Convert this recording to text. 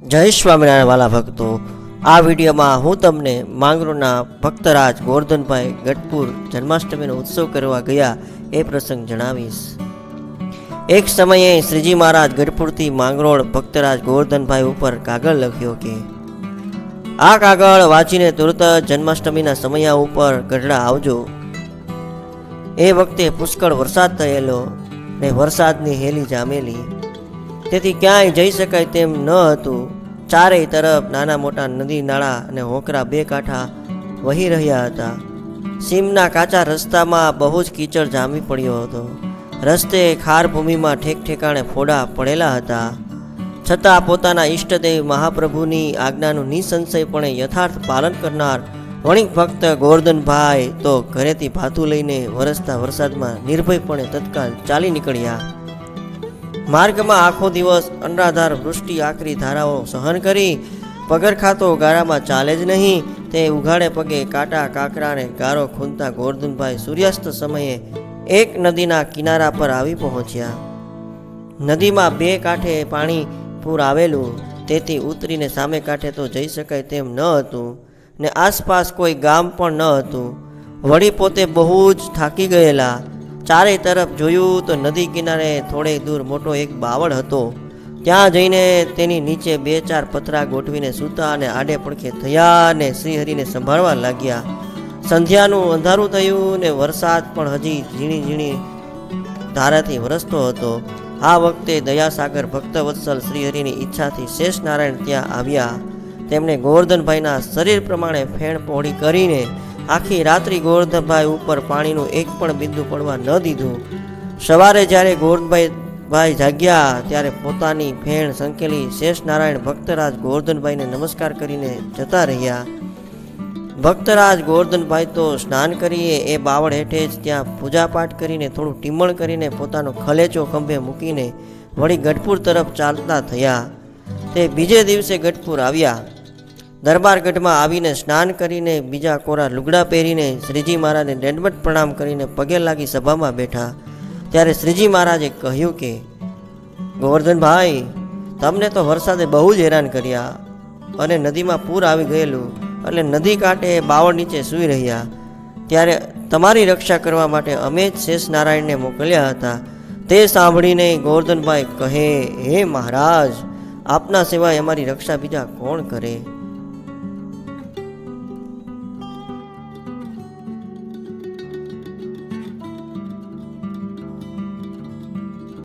જય સ્વામિનારાયણ વાલા ભક્તો, આ વિડીયોમાં હું તમને માંગરોળના ભક્તરાજ ગોરધનભાઈ ગઢપુર જન્માષ્ટમીનો ઉત્સવ કરવા ગયા એ પ્રસંગ જણાવીશ. એક સમયે શ્રીજી મહારાજ ગઢપુરથી માંગરોળ ભક્તરાજ ગોરધનભાઈ ઉપર કાગળ લખ્યો કે, આ કાગળ વાંચીને તુરત જન્માષ્ટમીના સમયા ઉપર ગઢડા આવજો. એ વખતે પુષ્કળ વરસાદ થયેલો ને વરસાદની હેલી જામેલી. તેથી ક્યાંય જઈ શકાય તેમ ન હતું. ચારેય તરફ નાના મોટા નદી, નાળા અને હોકરા બે કાંઠા વહી રહ્યા હતા. સીમના કાચા રસ્તામાં બહુ જ કીચડ જામી પડ્યો હતો. રસ્તે ખાર ભૂમિમાં ઠેક ઠેકાણે ફોડા પડેલા હતા. છતાં પોતાના ઈષ્ટદેવ મહાપ્રભુની આજ્ઞાનું નિસંશયપણે યથાર્થ પાલન કરનાર વણિક ભક્ત ગોરધનભાઈ તો ઘરેથી ભાથું લઈને વરસતા વરસાદમાં નિર્ભયપણે તત્કાલ ચાલી નીકળ્યા. માર્ગમાં આખો દિવસ અનરાધાર વૃષ્ટિ આકરી ધારાઓ સહન કરી પગરખાતો ગારામાં ચાલે જ નહીં, તે ઉઘાડે પગે કાંટા કાંકરાને ગારો ખૂંદતા ગોરધનભાઈ સૂર્યાસ્ત સમયે એક નદીના કિનારા પર આવી પહોંચ્યા. નદીમાં બે કાંઠે પાણી પૂર આવેલું, તેથી ઉતરીને સામે કાંઠે તો જઈ શકાય તેમ ન હતું, ને આસપાસ કોઈ ગામ પણ ન હતું. વળી પોતે બહુ જ થાકી ગયેલા ચારેય તરફ જોયું તો નદી કિનારે થોડેક દૂર મોટો એક બાવળ હતો. ત્યાં જઈને તેની નીચે બે ચાર પતરા ગોઠવીને સૂતા અને આડે પડખે થયા અને શ્રીહરિને સંભાળવા લાગ્યા. સંધ્યાનું અંધારું થયું ને વરસાદ પણ હજી ઝીણી ઝીણી ધારાથી વરસતો હતો. આ વખતે દયાસાગર ભક્તવત્સલ શ્રીહરિની ઈચ્છાથી શેષ નારાયણ ત્યાં આવ્યા. તેમણે ગોવર્ધનભાઈના શરીર પ્રમાણે ફેણ પહોળી કરીને આખી રાત્રિ ગોવર્ધનભાઈ ઉપર પાણીનું એક પણ બિંદુ પડવા ન દીધું. સવારે જ્યારે ગોવર્ધનભાઈ ભાઈ જાગ્યા, ત્યારે પોતાની ફેણ સંકેલી શેષ નારાયણ ભક્તરાજ ગોવર્ધનભાઈને નમસ્કાર કરીને જતા રહ્યા. ભક્તરાજ ગોવર્ધનભાઈ તો સ્નાન કરીએ, એ બાવળ હેઠે જ ત્યાં પૂજાપાઠ કરીને, થોડું ટીમણ કરીને પોતાનો ખલેચો ખંભે મૂકીને વળી ગઢપુર તરફ ચાલતા થયા. તે બીજે દિવસે ગઢપુર આવ્યા. દરબારગઢમાં આવીને સ્નાન કરીને બીજા કોરા લુગડા પહેરીને શ્રીજી મહારાજને દંડવટ પ્રણામ કરીને પગે લાગી સભામાં બેઠા. ત્યારે શ્રીજી મહારાજે કહ્યું કે, ગોવર્ધનભાઈ, તમને તો વરસાદે બહુ જ હેરાન કર્યા અને નદીમાં પૂર આવી ગયેલું એટલે નદી કાંઠે બાવળ નીચે સૂઈ રહ્યા. ત્યારે તમારી રક્ષા કરવા માટે અમે જ શેષ નારાયણને મોકલ્યા હતા. તે સાંભળીને ગોવર્ધનભાઈ કહે, હે મહારાજ, આપના સિવાય અમારી રક્ષા બીજા કોણ કરે?